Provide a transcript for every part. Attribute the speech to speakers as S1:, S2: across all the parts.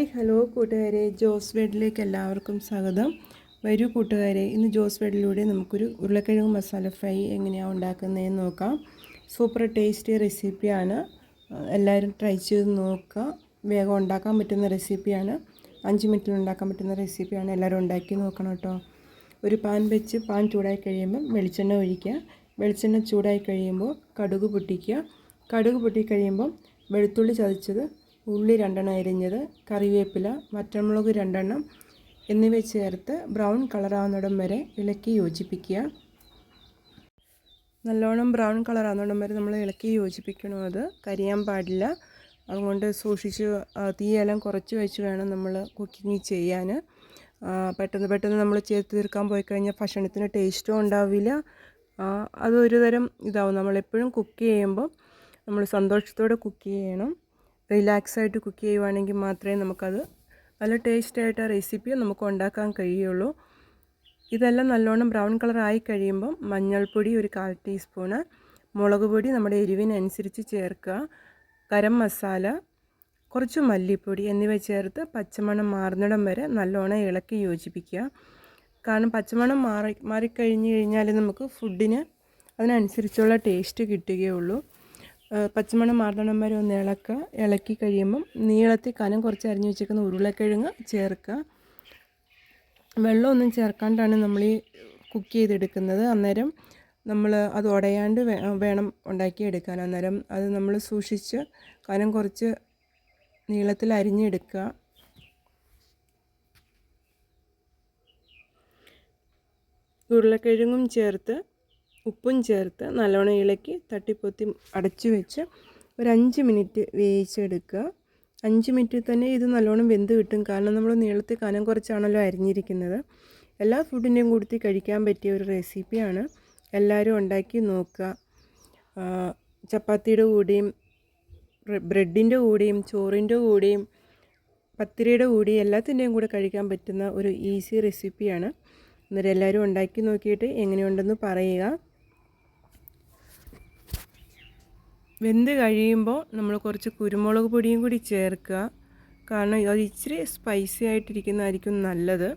S1: Hi hello കൂട്ടുകാരെ. ജോസ് വേഡിലേക്ക് എല്ലാവർക്കും സ്വാഗതം. വരൂ കൂട്ടുകാരെ ഇന്ന് ജോസ് വേഡിലൂടെ നമുക്കൊരു ഉരുളക്കിഴങ്ങ് മസാല ഫ്രൈ എങ്ങനെയാണ് ഉണ്ടാക്കുന്നതെന്ന് നോക്കാം. സൂപ്പർ ടേസ്റ്റി റെസിപ്പിയാണ്. എല്ലാവരും ട്രൈ ചെയ്ത് നോക്കുക. വേഗം ഉണ്ടാക്കാൻ പറ്റുന്ന റെസിപ്പിയാണ്. അഞ്ച് മിനിറ്റിൽ ഉണ്ടാക്കാൻ പറ്റുന്ന റെസിപ്പിയാണ്. എല്ലാവരും ഉണ്ടാക്കി നോക്കണം കേട്ടോ. ഒരു പാൻ വെച്ച് പാൻ ചൂടായി കഴിയുമ്പോൾ വെളിച്ചെണ്ണ ഒഴിക്കുക. വെളിച്ചെണ്ണ ചൂടായി കഴിയുമ്പോൾ കടുക് പൊട്ടിക്കുക. കടുക് പൊട്ടി കഴിയുമ്പോൾ വെളുത്തുള്ളി ചതച്ചത് ഉള്ളി രണ്ടെണ്ണം അരിഞ്ഞത് കറിവേപ്പില വറ്റമുളക് രണ്ടെണ്ണം എന്നിവ ചേർത്ത് ബ്രൗൺ കളറാവുന്നിടം വരെ ഇളക്കി യോജിപ്പിക്കുക. നല്ലോണം ബ്രൗൺ കളറാവുന്നിടം വരെ നമ്മൾ ഇളക്കി യോജിപ്പിക്കണം അത്. കരിയാൻ പാടില്ല. അതുകൊണ്ട് സൂക്ഷിച്ച് തീയെല്ലാം കുറച്ച് വെച്ച് വേണം നമ്മൾ കുക്കിംഗ് ചെയ്യാൻ. പെട്ടെന്ന് പെട്ടെന്ന് നമ്മൾ ചെയ്ത് തീർക്കാൻ പോയി കഴിഞ്ഞാൽ ഭക്ഷണത്തിന് ടേസ്റ്റും ഉണ്ടാവില്ല. അതൊരു തരം ഇതാവും. നമ്മളെപ്പോഴും കുക്ക് ചെയ്യുമ്പോൾ നമ്മൾ സന്തോഷത്തോടെ കുക്ക് ചെയ്യണം. റിലാക്സ് ആയിട്ട് കുക്ക് ചെയ്യുവാണെങ്കിൽ മാത്രമേ നമുക്കത് നല്ല ടേസ്റ്റായിട്ട് ആ റെസിപ്പി നമുക്ക് ഉണ്ടാക്കാൻ കഴിയുള്ളൂ. ഇതെല്ലാം നല്ലോണം ബ്രൗൺ കളർ ആയി കഴിയുമ്പം മഞ്ഞൾപ്പൊടി ഒരു കാൽ ടീസ്പൂണ് മുളക് പൊടി നമ്മുടെ എരിവിനനുസരിച്ച് ചേർക്കുക ഗരം മസാല കുറച്ച് മല്ലിപ്പൊടി എന്നിവ ചേർത്ത് പച്ചമണം മാറുന്നിടം വരെ നല്ലോണം ഇളക്കി യോജിപ്പിക്കുക. കാരണം പച്ചമണം മാറി മാറിക്കഴിഞ്ഞ് കഴിഞ്ഞാൽ നമുക്ക് ഫുഡിന് അതിനനുസരിച്ചുള്ള ടേസ്റ്റ് കിട്ടുകയുള്ളൂ. പച്ചമണം മാറണം വരെ ഒന്ന് ഇളക്കുക. ഇളക്കി കഴിയുമ്പം നീളത്തിൽ കനം കുറച്ച് അരിഞ്ഞ് വെച്ചേക്കുന്ന ഉരുളക്കിഴങ്ങ് ചേർക്കുക. വെള്ളമൊന്നും ചേർക്കാണ്ടാണ് നമ്മൾ ഈ കുക്ക് ചെയ്തെടുക്കുന്നത്. അന്നേരം നമ്മൾ അത് ഉടയാണ്ട് വേണം ഉണ്ടാക്കിയെടുക്കാൻ അന്നേരം അത് നമ്മൾ സൂക്ഷിച്ച് കനം കുറച്ച് നീളത്തിൽ അരിഞ്ഞെടുക്കുക. ഉരുളക്കിഴങ്ങും ചേർത്ത് ഉപ്പും ചേർത്ത് നല്ലോണം ഇളക്കി തട്ടിപ്പൊത്തി അടച്ചു വെച്ച് ഒരു അഞ്ച് മിനിറ്റ് വേവിച്ചെടുക്കുക. അഞ്ച് മിനിറ്റിൽ തന്നെ ഇത് നല്ലോണം വെന്ത് കിട്ടും. കാരണം നമ്മൾ നീളത്തിൽ കനം കുറച്ചാണല്ലോ അരിഞ്ഞിരിക്കുന്നത്. എല്ലാ ഫുഡിന്റെയും കൂടി കഴിക്കാൻ പറ്റിയ ഒരു റെസിപ്പിയാണ് എല്ലാവരും ഉണ്ടാക്കി നോക്കുക. ചപ്പാത്തിയുടെ കൂടെയും ബ്രെഡിന്റെ കൂടെയും ചോറിന്റെ കൂടെയും പത്തിരിയുടെ കൂടെയും എല്ലാത്തിന്റെയും കൂടെ കഴിക്കാൻ പറ്റുന്ന ഒരു ഈസി റെസിപ്പിയാണ് അന്നേരം എല്ലാവരും ഉണ്ടാക്കി നോക്കിയിട്ട് എങ്ങനെയുണ്ടെന്ന് പറയുക. വെന്ത് കഴിയുമ്പോൾ നമ്മൾ കുറച്ച് കുരുമുളക് പൊടിയും കൂടി ചേർക്കുക. കാരണം അത് ഇച്ചിരി സ്പൈസി ആയിട്ടിരിക്കുന്നതായിരിക്കും നല്ലത്.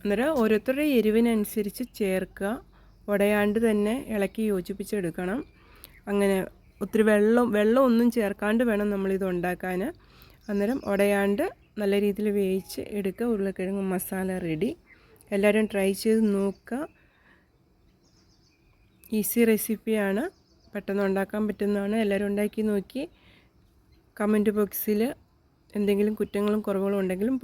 S1: അന്നേരം ഓരോരുത്തരുടെ എരിവിനനുസരിച്ച് ചേർക്കുക. ഉടയാണ്ട് തന്നെ ഇളക്കി യോജിപ്പിച്ചെടുക്കണം. അങ്ങനെ ഒത്തിരി വെള്ളം വെള്ളം ഒന്നും ചേർക്കാണ്ട് വേണം നമ്മളിത് ഉണ്ടാക്കാൻ. അന്നേരം ഉടയാണ്ട് നല്ല രീതിയിൽ വേവിച്ച് എടുക്കുക. ഉരുളക്കിഴങ്ങ് മസാല റെഡി എല്ലാവരും ട്രൈ ചെയ്ത് നോക്കുക. ഈസി റെസിപ്പിയാണ് പെട്ടെന്ന് ഉണ്ടാക്കാൻ പറ്റുന്നതാണ്. എല്ലാവരും ഉണ്ടാക്കി നോക്കി. കമന്റ് ബോക്സിൽ എന്തെങ്കിലും കുറ്റങ്ങളും കുറവുകളും ഉണ്ടെങ്കിലും